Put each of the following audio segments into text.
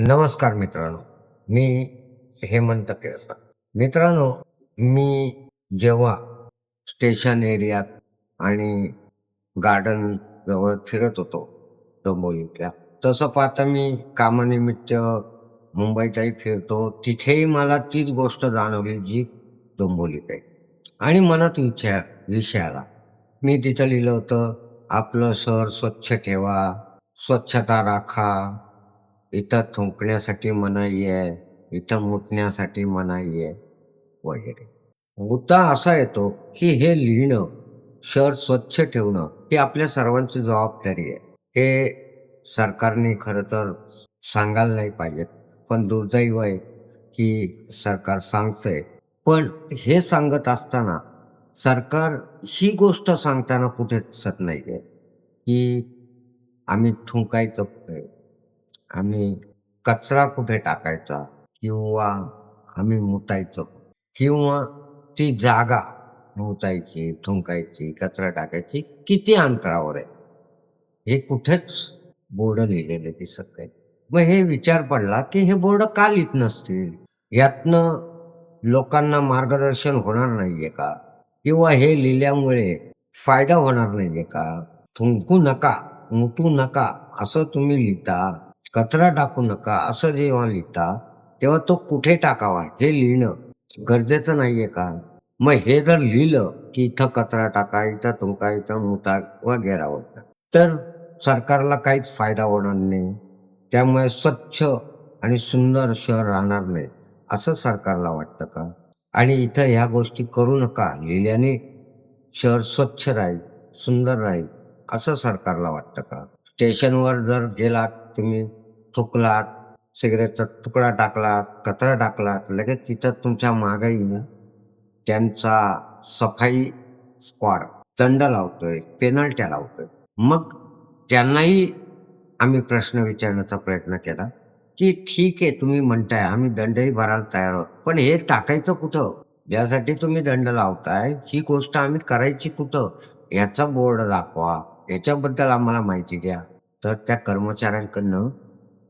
नमस्कार मित्रांनो. मी हेमंत केळकर. मित्रांनो मी जेव्हा स्टेशन एरियात आणि गार्डन जवळ फिरत होतो डोंबोलीतल्या तसं पाहता मी कामानिमित्त मुंबईचाही फिरतो. तिथेही मला तीच गोष्ट जाणवली जी डोंबोलीत आहे. आणि मनात विचार विषय आला मी तिथं लिहिलं होतं आपलं शहर स्वच्छ ठेवा स्वच्छता राखा इथं थुंकण्यासाठी मनाई आहे इथं मुटण्यासाठी मनाई आहे वगैरे. मुद्दा असा येतो की हे लिहिणं शहर स्वच्छ ठेवणं ही आपल्या सर्वांची जबाबदारी आहे. हे सरकारने खरं तर सांगायला नाही पाहिजे पण दुर्दैव आहे की सरकार सांगतंय. पण हे सांगत असताना सरकार ही गोष्ट सांगताना कुठे दिसत नाही आहे की आम्ही थुंकायचं आम्ही कचरा कुठे टाकायचा किंवा आम्ही मुतायचो? किंवा ती जागा मुतायची थुंकायची कचरा टाकायची किती अंतरावर आहे? हे कुठेच बोर्ड लिहिलेले दिसत नाही. मग हे विचार पडला की हे बोर्ड का लिहित नसतील? यातनं लोकांना मार्गदर्शन होणार नाहीये का? किंवा हे लिहिल्यामुळे फायदा होणार नाहीये का? थुंकू नका मुतू नका असं तुम्ही लिहिता? कचरा टाकू नका असं जेव्हा लिहिता तेव्हा तो कुठे टाकावा हे लिहिणं गरजेचं नाहीये का? मग हे जर लिहिलं की इथं कचरा टाका इथं तुमका इथं मुता वगैरे वगैरे तर सरकारला काहीच फायदा होणार नाही. त्यामुळे स्वच्छ आणि सुंदर शहर राहणार नाही असं सरकारला वाटतं का? आणि इथं ह्या गोष्टी करू नका लिहिल्याने शहर स्वच्छ राहील सुंदर राहील असं सरकारला वाटतं का? स्टेशनवर जर गेलात तुम्ही थुकलात सिगरेटचा तुकडा टाकलात कचरा टाकलात लगेच तिथं तुमच्या मागे त्यांचा सफाई स्क्वॉड दंड लावतोय पेनल्ट्या लावतोय. मग त्यांनाही आम्ही प्रश्न विचारण्याचा प्रयत्न केला की ठीक आहे तुम्ही म्हणताय आम्ही दंडही भरायला तयार आहोत पण हे टाकायचं कुठं? ज्यासाठी तुम्ही दंड लावताय ही गोष्ट आम्ही करायची कुठं? याचा बोर्ड दाखवा. याच्याबद्दल आम्हाला माहिती द्या. तर त्या कर्मचाऱ्यांकडनं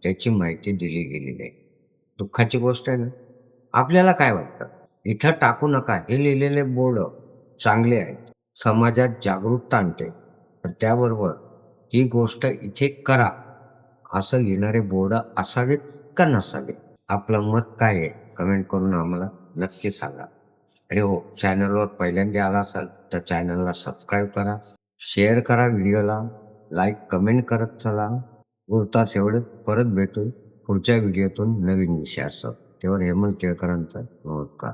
त्याची माहिती दिली गेली नाही दुःखाची गोष्ट आहे ना? आपल्याला काय वाटतं? इथं टाकू नका. हे लिहिलेले बोर्ड चांगले आहेत. समाजात जागरूकता आणते. तर त्याबरोबर ही गोष्ट इथे करा. असं लिहिणारे बोर्ड असावेत का नसावे? आपलं मत काय आहे? कमेंट करून आम्हाला नक्की सांगा. आणि हो चॅनलवर पहिल्यांदा आला असाल तर चॅनलला सबस्क्राईब करा. शेअर करा व्हिडिओला लाईक कमेंट करत चला. गुरतास एवढं परत भेटू पुढच्या व्हिडिओतून नवीन विषयासह. तेव्हा हेमंत केळकरांचा नमस्कार.